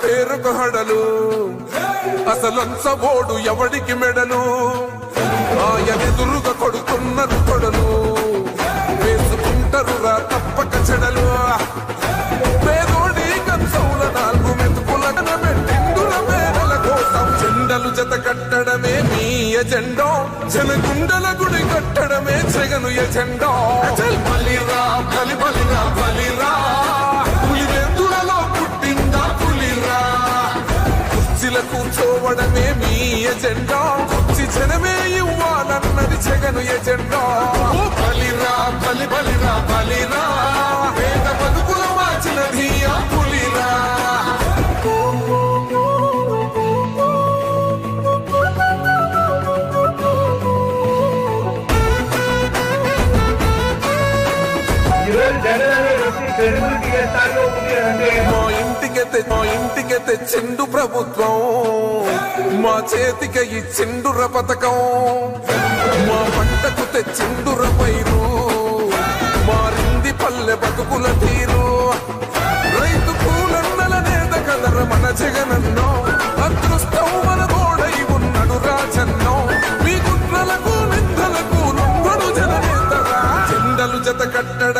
ఆ పేరుకు హడలు అసలంచబోడు ఎవడికి మెడలు? ఆయనెదురుగా కొడుతున్నారు కొడలు. వేసుకుంటారు రా తప్పక చెడలు. పేదోడి కంచౌల నాలుగు మెతుకులన పెట్టిండుల పేదల కోసం చెండలు జత కట్టడమే మీ ఎజెండో. జనగుండల గుడి కట్టడమే జగను ఎజెండో. అచల్ బలిరా కూర్చోవడమే మీ ఎజెండా. కుర్చీ జనమే ఇవ్వాలన్నది జగను ఎజెండా. బలిరా బలి బలిరా బలిరా. పేద బతుకులు మార్చినది ఆ పులిరా. జగన్ ఇంటికి తె- మా తెచ్చిండు ప్రభుత్వం. మా చేతికి ఇచ్చిండుర పథకం. మా పంటకు తెచ్చిండుర పైరు. మారింది పల్లె బతుకుల తీరు. రైతు కూలన్నల నేత కదర మన జగనన్నో. అదృష్టం మన తోడై ఉన్నడు రాజన్నో. మీ కుట్రలకు నిందలకు నొంగడు జననేతరా. జెండలు జత కట్టడ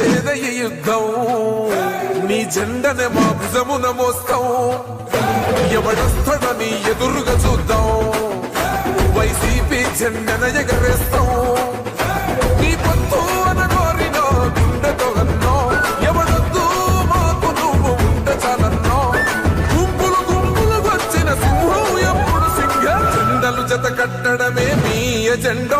నువ్వే గెలిచేద ఈ యుద్ధం నీ జెండనే మా భుజమున మోస్తాం. ఎవడొస్తాడని ఎదురుగా చూద్దాం. వైసీపీ జెండన ఎగరేస్తాం. నీ పొత్తు అనగోరినో గుండెతో అన్నో. ఎవడొద్దు మాకు నువ్వు ఉంటే చాలన్నో. గుంపులు గుంపులు వచ్చిన సింహం ఎప్పుడు సింగ జెండలు జత కట్టడమే మీ ఎజెండో.